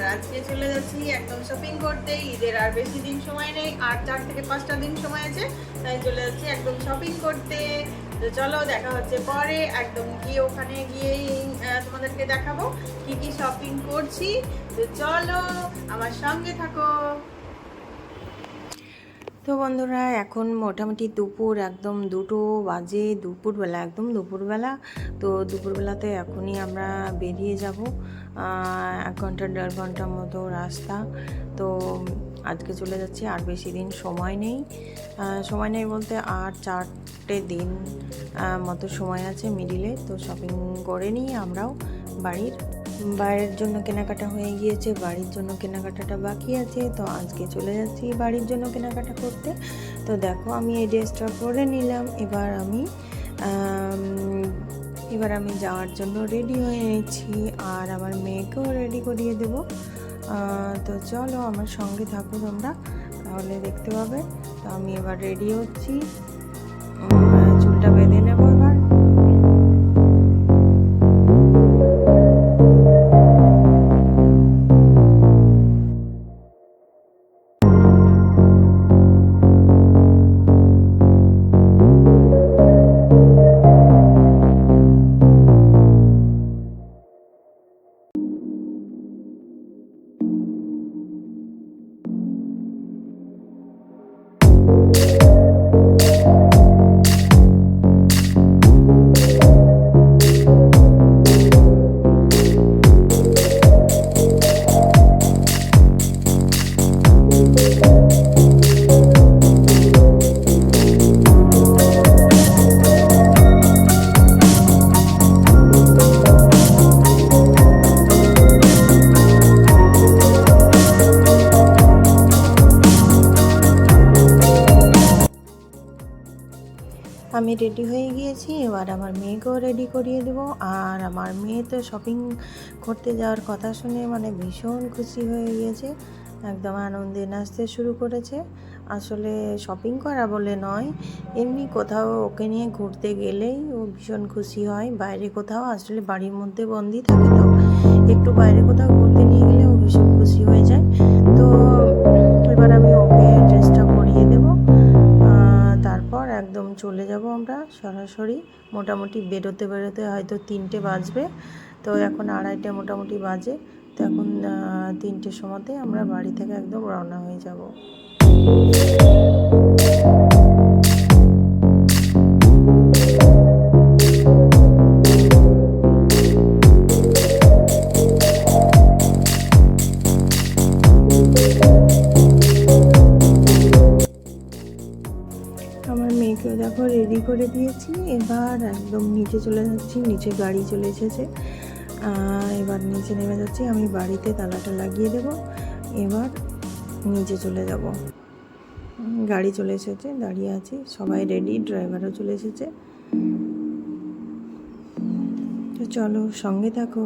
আর আজকে চলে যাচ্ছি একদম শপিং করতে। ঈদের আর বেশি দিন সময় নেই, আর চার থেকে পাঁচটা দিন সময় আছে, তাই চলে যাচ্ছি একদম শপিং করতে। তো চলো দেখা হচ্ছে পরে, একদম গিয়ে ওখানে গিয়েই তোমাদেরকে দেখাবো কি কি শপিং করছি। তো চলো আমার সঙ্গে থাকো। তো বন্ধুরা, এখন মোটামুটি দুপুর, একদম দুটো বাজে দুপুরবেলা, একদম দুপুরবেলা। তো দুপুরবেলাতে এখনই আমরা বেরিয়ে যাব এক ঘণ্টা, দেড় ঘণ্টার মতো রাস্তা। তো আজকে চলে যাচ্ছি, আর বেশি দিন সময় নেই। সময় নেই বলতে আর চারটে দিন মতো সময় আছে মিডিলে। তো শপিং করে নিই আমরাও বাড়ির। বাইরের জন্য কেনাকাটা হয়ে গিয়েছে, বাড়ির জন্য কেনাকাটাটা বাকি আছে, তো আজকে চলে যাচ্ছি বাড়ির জন্য কেনাকাটা করতে। তো দেখো, আমি এই ড্রেসটা পরে নিলাম, এবার আমি এবার আমি যাওয়ার জন্য রেডি হয়ে নিচ্ছি আর আমার মেয়েকেও রেডি করিয়ে দেব। তো চলো আমার সঙ্গে থাকো তোমরা, তাহলে দেখতে পাবে। তো আমি এবার রেডি হচ্ছি। রেডি হয়ে গিয়েছি, এবার আমার মেয়েকেও রেডি করিয়ে দেবো। আর আমার মেয়ে তো শপিং করতে যাওয়ার কথা শুনে মানে ভীষণ খুশি হয়ে গিয়েছে, একদম আনন্দে নাচতে শুরু করেছে। আসলে শপিং করা বলে নয়, এমনি কোথাও ওকে নিয়ে ঘুরতে গেলেই ও ভীষণ খুশি হয়। বাইরে কোথাও, আসলে বাড়ির মধ্যে বন্দি থাকে তো, একটু বাইরে কোথাও ঘুরতে নিয়ে গেলে ও ভীষণ খুশি হয়ে যায়। তো এবার চলে যাব আমরা সরাসরি। মোটামুটি বেরোতে বেরোতে হয়তো তিনটে বাজবে। তো এখন আড়াইটে মোটামুটি বাজে। তো এখন তিনটের সময়তে আমরা বাড়ি থেকে একদম রওনা হয়ে যাব। নিচে গাড়ি চলে এসেছে। এবার নিচে নেমে যাচ্ছি। আমি বাড়িতে তালাটা লাগিয়ে দেব। এবার নিচে চলে যাব। গাড়ি চলে এসেছে, দাঁড়িয়ে আছি। সবাই রেডি ড্রাইভারও চলে এসেছে। তো চলো সঙ্গে থাকো।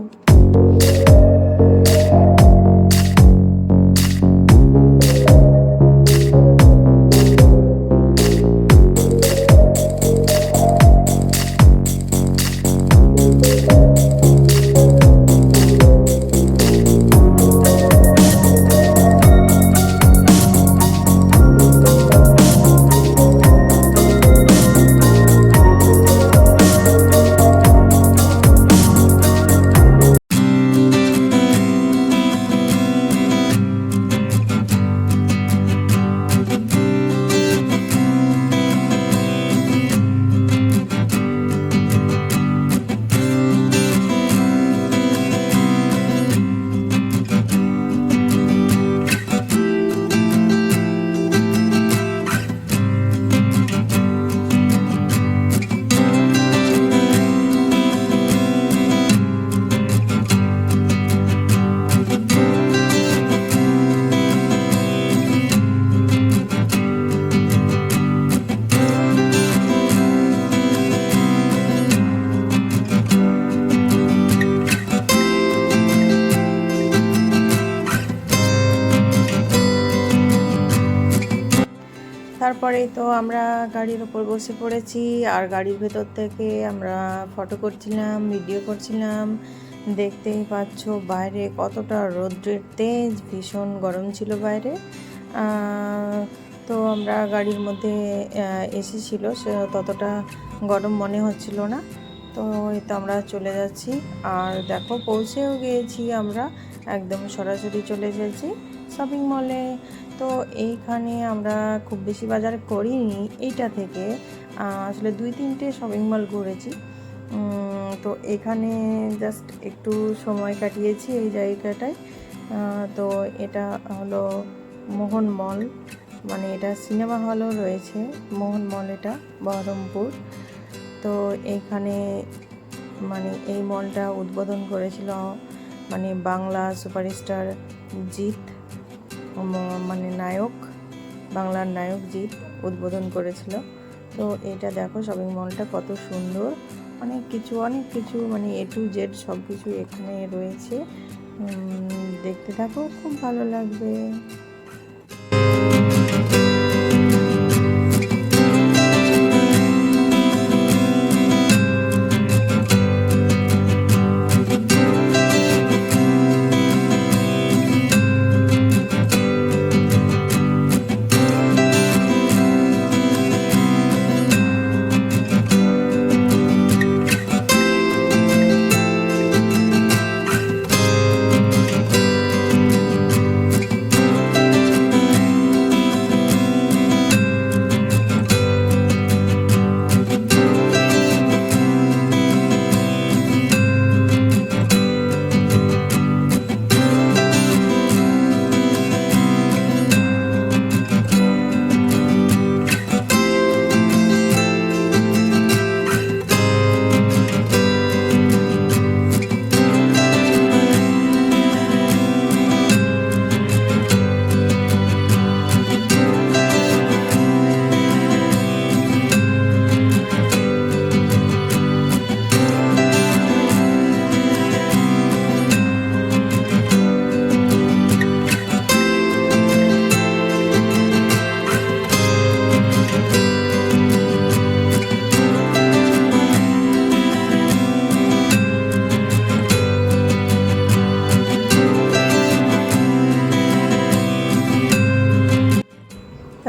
আমরা গাড়ির ওপর বসে পড়েছি আর গাড়ির ভেতর থেকে আমরা ফটো করছিলাম ভিডিও করছিলাম। দেখতেই পাচ্ছ বাইরে কতটা রৌদ্রের তেজ, ভীষণ গরম ছিল বাইরে। তো আমরা গাড়ির মধ্যে এসেছিল, সে ততটা গরম মনে হচ্ছিল না। তো এই তো আমরা চলে যাচ্ছি। আর দেখো পৌঁছেও গিয়েছি আমরা, একদম সরাসরি চলে এসেছি শপিং মলে তো এইখানে আমরা খুব বেশি বাজার করিনি এইটা থেকে। আসলে দুই তিনটে শপিং মল ঘুরেছি। তো এখানে জাস্ট একটু সময় কাটিয়েছি এই জায়গাটায়। তো এটা হলো মোহন মল। মানে এটা সিনেমা হলও রয়েছে, মোহন মল এটা, বহরমপুর। তো এইখানে মানে এই মলটা উদ্বোধন করেছিল মানে বাংলা সুপারস্টার জিৎ। মানে নায়ক, বাংলার নায়ক জিৎ উদ্বোধন করেছিল। তো এটা দেখো শপিং মলটা কত সুন্দর। অনেক কিছু অনেক কিছু মানে এ টু জেড সব কিছু এখানে রয়েছে। দেখতে থাকো, খুব ভালো লাগবে।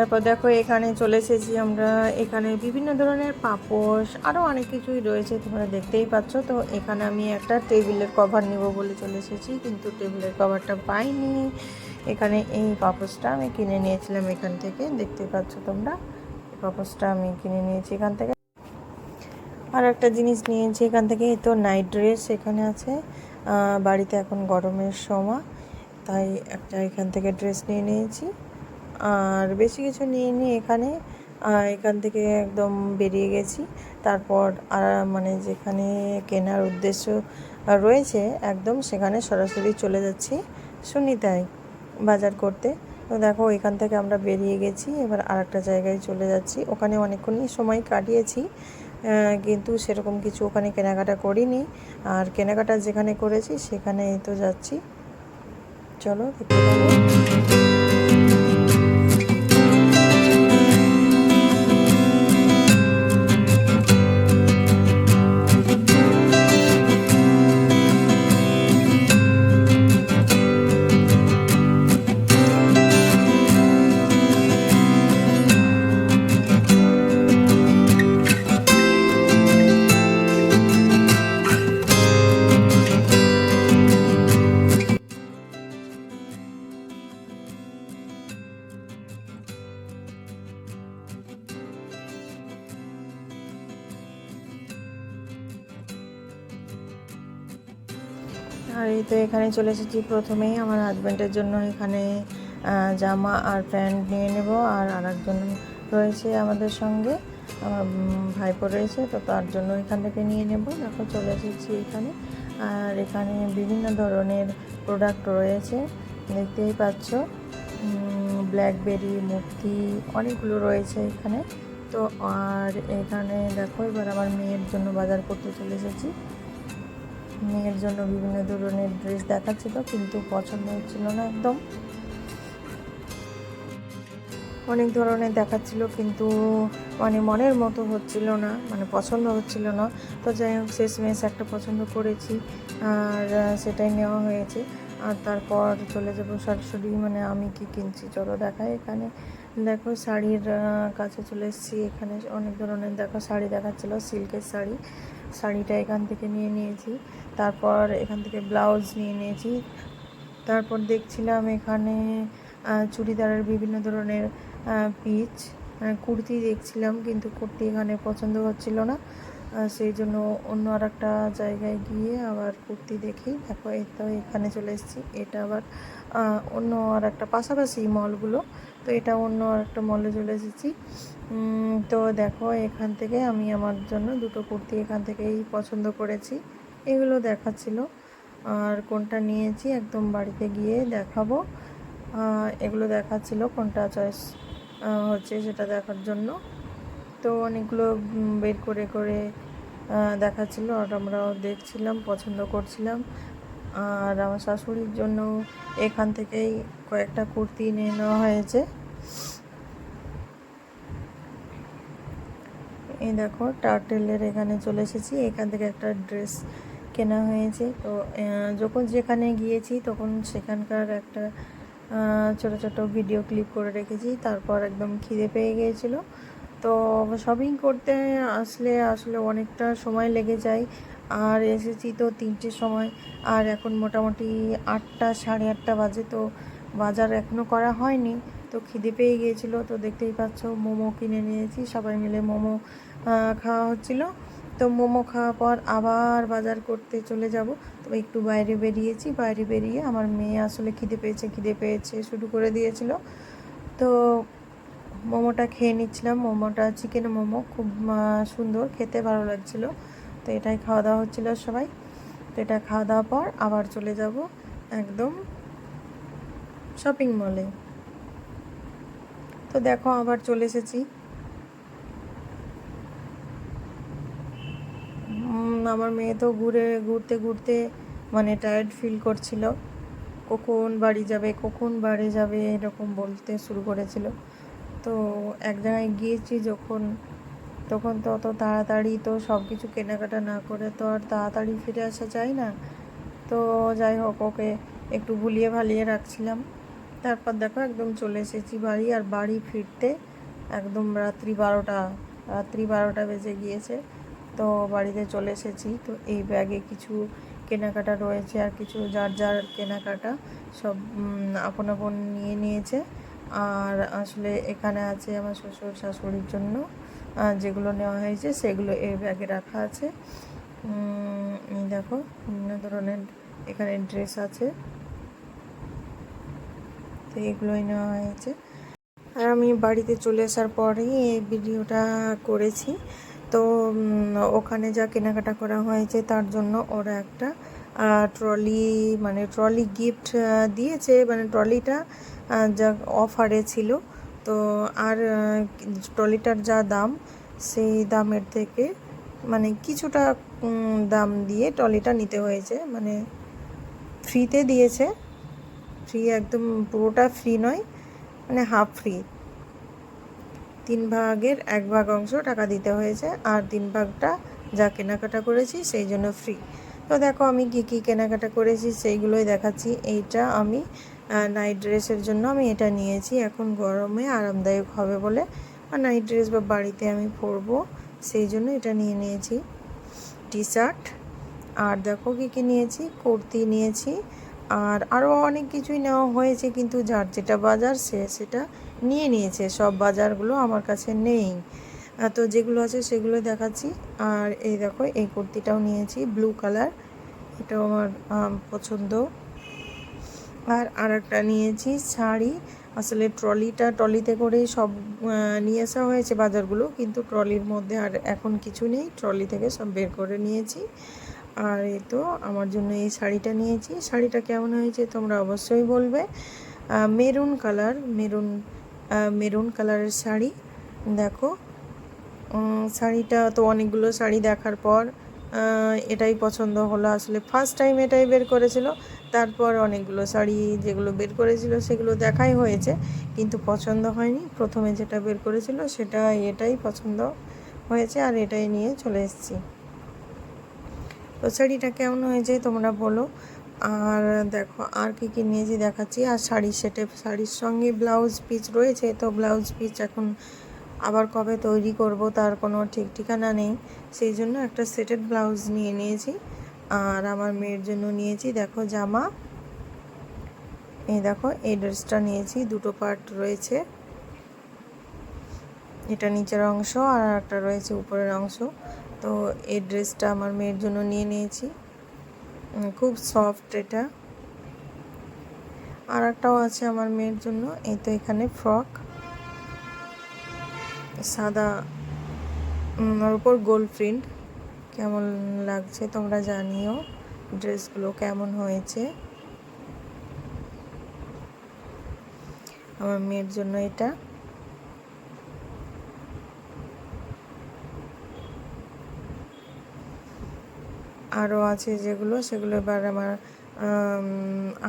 তারপর দেখো এখানে চলে এসেছি আমরা। এখানে বিভিন্ন ধরনের পাপোশ আরও অনেক কিছুই রয়েছে তোমরা দেখতেই পাচ্ছ। তো এখানে আমি একটা টেবিলের কভার নিব বলে চলে এসেছি, কিন্তু টেবিলের কভারটা পাইনি। এখানে এই পাপোশটা আমি কিনে নিয়েছিলাম এখান থেকে, দেখতে পাচ্ছ তোমরা? পাপোশটা আমি কিনে নিয়েছি এখান থেকে। আর একটা জিনিস নিয়েছি এখান থেকে তো নাইট ড্রেস এখানে আছে। বাড়িতে এখন গরমের সময়, তাই একটা এখান থেকে ড্রেস নিয়ে নিয়েছি। আর বেশি কিছু নিয়ে নিই এখানে এখান থেকে একদম বেরিয়ে গেছি। তারপর আর মানে যেখানে কেনার উদ্দেশ্য রয়েছে, একদম সেখানে সরাসরি চলে যাচ্ছি সুনিতাই বাজার করতে। তো দেখো, এখান থেকে আমরা বেরিয়ে গেছি, এবার আর একটা জায়গায় চলে যাচ্ছি। ওখানে অনেকক্ষণই সময় কাটিয়েছি কিন্তু সেরকম কিছু ওখানে কেনাকাটা করিনি। আর কেনাকাটা যেখানে করেছি সেখানেই তো যাচ্ছি। চলো, দেখতে আর এই তো এখানে চলে এসেছি প্রথমেই। আমার হাজব্যান্ডের জন্য এখানে জামা আর প্যান্ট নিয়ে নেব আর আরেকজন রয়েছে আমাদের সঙ্গে। আমার ভাইপো রয়েছে, তো তার জন্য এখান থেকে নিয়ে নেব। দেখো, চলে এসেছি এখানে। আর এখানে বিভিন্ন ধরনের প্রোডাক্ট রয়েছে, দেখতেই পাচ্ছ। ব্ল্যাকবেরি মূর্তি অনেকগুলো রয়েছে এখানে। তো আর এখানে দেখো, এবার আমার মেয়ের জন্য বাজার করতে চলে এসেছি। মেয়ের জন্য বিভিন্ন ধরনের ড্রেস দেখাচ্ছিল, কিন্তু পছন্দ হচ্ছিল না একদম। অনেক ধরনের দেখাচ্ছিল, কিন্তু মানে মনের মতো হচ্ছিল না মানে পছন্দ হচ্ছিল না। তো যাই হোক, শেষমেশ একটা পছন্দ করেছি, আর সেটাই নেওয়া হয়েছে। আর তারপর চলে যাব সরাসরি মানে আমি কি কিনছি? চলো দেখাই এখানে। দেখো, শাড়ির কাছে চলে এসেছি। এখানে অনেক ধরনের, দেখো, শাড়ি দেখাচ্ছিল, সিল্কের শাড়ি। শাড়িটা এখান থেকে নিয়ে নিয়েছি। তারপর এখান থেকে ব্লাউজ নিয়ে নিয়েছি। তারপর দেখছিলাম এখানে চুড়িদারের বিভিন্ন ধরনের পিচ কুর্তি দেখছিলাম, কিন্তু কুর্তি এখানে পছন্দ হচ্ছিল না। সেই জন্য অন্য আর একটা জায়গায় গিয়ে আবার কুর্তি দেখি। দেখো, এই তো এখানে চলে এসেছি। এটা আবার অন্য আর একটা পাশাপাশি মলগুলো তো এটা অন্য আর একটা মলে চলে এসেছি। তো দেখো, এখান থেকে আমি আমার জন্য দুটো কুর্তি এখান থেকেই পছন্দ করেছি। এগুলো দেখাচ্ছিল। আর কোনটা নিয়েছি একদম বাড়িতে গিয়ে দেখাবো। এগুলো দেখাচ্ছিল কোনটা চয়েস হচ্ছে সেটা দেখার জন্য। তো অনেকগুলো বের করে করে দেখাচ্ছিল আর আমরাও দেখছিলাম, পছন্দ করছিলাম। আর আমার শাশুড়ির জন্য এখান থেকেই কয়েকটা কুর্তি নিয়ে নেওয়া হয়েছে। এই দেখো, টার্টেলের এখানে চলে এসেছি। এখান থেকে একটা ড্রেস কেনা হয়েছে। তো যখন যেখানে গিয়েছি, তখন সেখানকার একটা ছোট ছোট ভিডিও ক্লিপ করে রেখেছি। তারপর একদম খিদে পেয়ে গিয়েছিল। তো শপিং করতে আসলে আসলে অনেকটা সময় লেগে যায়। আর এসেছি তো তিনটের সময়। আর এখন মোটামুটি আটটা, সাড়ে আটটা বাজে। তো, বাজার এখনও করা হয়নি। তো খিদে পেয়ে গিয়েছিল। তো দেখতেই পাচ্ছ, মোমো কিনে নিয়েছি। সবাই মিলে মোমো খাওয়া হচ্ছিল। তো মোমো খাওয়ার পর আবার বাজার করতে চলে যাব। তো একটু বাইরে বেরিয়েছি। বাইরে বেরিয়ে আমার মেয়ে আসলে খিদে পেয়েছে খিদে পেয়েছে, শুরু করে দিয়েছিল। তো মোমোটা খেয়ে নিচ্ছিলাম। মোমোটা, চিকেন মোমো খুব সুন্দর, খেতে ভালো লাগছিল। তো এটাই খাওয়া দাওয়া হচ্ছিল সবাই। তো এটা খাওয়া দাওয়ার পর আবার চলে যাব একদম শপিং মলে তো দেখো আবার চলে এসেছি। আমার মেয়ে তো ঘুরে, ঘুরতে ঘুরতে মানে টায়ার্ড ফিল করছিল। কখন বাড়ি যাবে, কখন বাড়ি যাবে এরকম বলতে শুরু করেছিল। তো এক জায়গায় গিয়েছি যখন, তখন তো অত তাড়াতাড়ি তো সব কিছু কেনাকাটা না করে তো আর তাড়াতাড়ি ফিরে আসা যায় না। তো যাই হোক, ওকে একটু ভুলিয়ে ভালিয়ে রাখছিলাম। তারপর দেখো একদম চলে এসেছি বাড়ি আর বাড়ি ফিরতে একদম রাত্রি বারোটা রাত্রি বারোটা বেজে গিয়েছে। তো বাড়িতে চলে এসেছি। তো এই ব্যাগে কিছু কেনাকাটা রয়েছে আর কিছু যার যার কেনাকাটা সব আপন আপন নিয়ে নিয়েছে। আর আসলে এখানে আছে আমার শ্বশুর শাশুড়ির জন্য যেগুলো নেওয়া হয়েছে সেগুলো এই ব্যাগে রাখা আছে। দেখো, বিভিন্ন ধরনের এখানে ড্রেস আছে। তো এগুলোই নেওয়া হয়েছে। আর আমি বাড়িতে চলে আসার পরেই এই ভিডিওটা করেছি। তো ওখানে যা কেনাকাটা করা হয়েছে তার জন্য ওরা একটা ট্রলি মানে ট্রলি গিফট দিয়েছে মানে ট্রলিটা যা অফারে ছিল। তো আর ট্রলিটার যা দাম, সেই দামের থেকে মানে কিছুটা দাম দিয়ে ট্রলিটা নিতে হয়েছে। মানে ফ্রিতে দিয়েছে। ফ্রি একদম পুরোটা ফ্রি নয় মানে হাফ ফ্রি। তিন ভাগের এক ভাগ অংশ টাকা দিতে হয়েছে, আর তিন ভাগটা যা কেনাকাটা করেছি সেই জন্য ফ্রি তো দেখো আমি কি কি কেনাকাটা করেছি সেইগুলোই দেখাচ্ছি। এইটা আমি নাইট ড্রেসের জন্য আমি এটা নিয়েছি। এখন গরমে আরামদায়ক হবে বলে, আর নাইট ড্রেস বা বাড়িতে আমি পরবো সেই জন্য এটা নিয়ে নিয়েছি। টি শার্ট আর দেখো কী কী নিয়েছি, কুর্তি নিয়েছি, আর আরও অনেক কিছুই নেওয়া হয়েছে, কিন্তু যার যেটা বাজার সে সেটা নিয়ে নিয়েছে, সব বাজারগুলো আমার কাছে নেই। তো যেগুলো আছে সেগুলো দেখাচ্ছি। আর এই দেখো, এই কুর্তিটাও নিয়েছি ব্লু কালার এটাও আমার পছন্দ। আর আর একটা নিয়েছি, শাড়ি। আসলে ট্রলিটা ট্রলিতে করেই সব নিয়ে আসা হয়েছে বাজারগুলো, কিন্তু ট্রলির মধ্যে আর এখন কিছু নেই। ট্রলি থেকে সব বের করে নিয়েছি। আর এই তো আমার জন্য এই শাড়িটা নিয়েছি। শাড়িটা কেমন হয়েছে তোমরা অবশ্যই বলবে। মেরুন কালার মেরুন মেরুন কালারের শাড়ি। দেখো শাড়িটা তো অনেকগুলো শাড়ি দেখার পর এটাই পছন্দ হলো। আসলে ফার্স্ট টাইম এটাই বের করেছিল, তারপর অনেকগুলো শাড়ি যেগুলো বের করেছিল সেগুলো দেখাই হয়েছে, কিন্তু পছন্দ হয়নি। প্রথমে যেটা বের করেছিল সেটা এটাই পছন্দ হয়েছে আর এটাই নিয়ে চলে এসেছি। তো শাড়িটা কেমন হয়েছে তোমরা বলো। আর দেখো, আর কি কি নিয়েছি দেখাচ্ছি? আর শাড়ি সেটে, শাড়ির সঙ্গে ব্লাউজ পিস রয়েছে, তো ব্লাউজ পিস এখন আবার কবে তৈরি করব তার কোনো ঠিক ঠিকানা নেই। সেই জন্য একটা সেটেড ব্লাউজ নিয়ে নিয়েছি। আর আমার মেয়ের জন্য নিয়েছি, দেখো, জামা। এই দেখো, এই ড্রেসটা নিয়েছি, দুটো পার্ট রয়েছে। এটা নিচের অংশ আর একটা রয়েছে উপরের অংশ। তো এই ড্রেসটা আমার মেয়ের জন্য নিয়ে নিয়েছি। খুব সফট এটা। আর একটাও আছে আমার মেয়ের জন্য, এই তো এখানে ফ্রক সাদা ওর উপর গোল্ড প্রিন্ট কেমন লাগছে তোমরা জানিও, ড্রেসগুলো কেমন হয়েছে। আমার মেয়ের জন্য এটা। আরও আছে যেগুলো, সেগুলো এবার আমার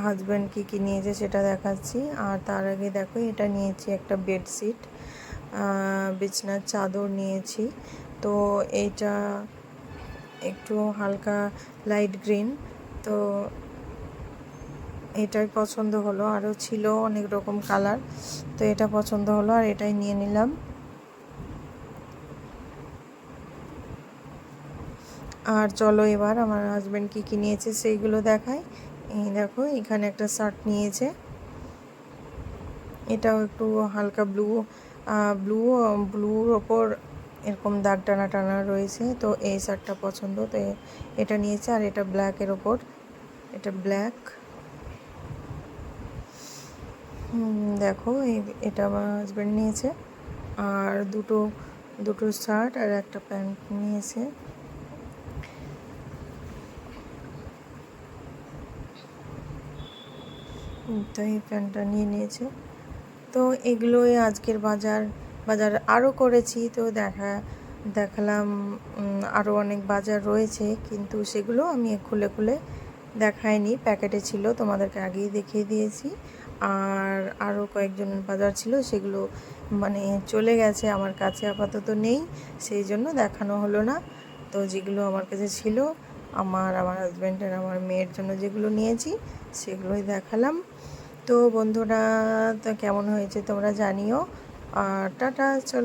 হাজব্যান্ড কী কী নিয়েছে সেটা দেখাচ্ছি। আর তার আগে দেখো, এটা নিয়েছি একটা বেডশিট বিছনার চাদর নিয়েছি। তো এইটা একটু হালকা লাইট গ্রিন তো এটাই পছন্দ হলো। আরও ছিল অনেক রকম কালার তো এটা পছন্দ হলো, আর এটাই নিয়ে নিলাম। আর চলো এবার আমার হাজব্যান্ড কী কী নিয়েছে সেইগুলো দেখাই। এই দেখো, এখানে একটা শার্ট নিয়েছে। এটাও একটু হালকা ব্লু ব্লু ব্লুর ওপর এরকম দাগ টানা টানা রয়েছে, তো এই শার্টটা পছন্দ, তো এটা নিয়েছে আর এটা ব্ল্যাকের ওপর। এটা ব্ল্যাক দেখো এটা আমার হাজব্যান্ড নিয়েছে। আর দুটো দুটো শার্ট আর একটা প্যান্ট নিয়েছে। তো এই প্যান্টটা নিয়ে নিয়েছে। তো এগুলোই আজকের বাজার বাজার আরও করেছি, তো দেখা, দেখালাম আরও অনেক বাজার রয়েছে, কিন্তু সেগুলো আমি খুলে খুলে দেখাইনি। প্যাকেটে ছিল, তোমাদেরকে আগেই দেখিয়ে দিয়েছি। আর আরও কয়েকজন বাজার ছিল, সেগুলো মানে চলে গেছে, আমার কাছে আপাতত নেই, সেই জন্য দেখানো হলো না। তো যেগুলো আমার কাছে ছিল, আমার আমার হাজব্যান্ডের আমার মেয়ের জন্য যেগুলো নিয়েছি, সেগুলোই দেখালাম। তো বন্ধুরা তো কেমন হয়েছে তোমরা জানিও। আর টাটা চলো।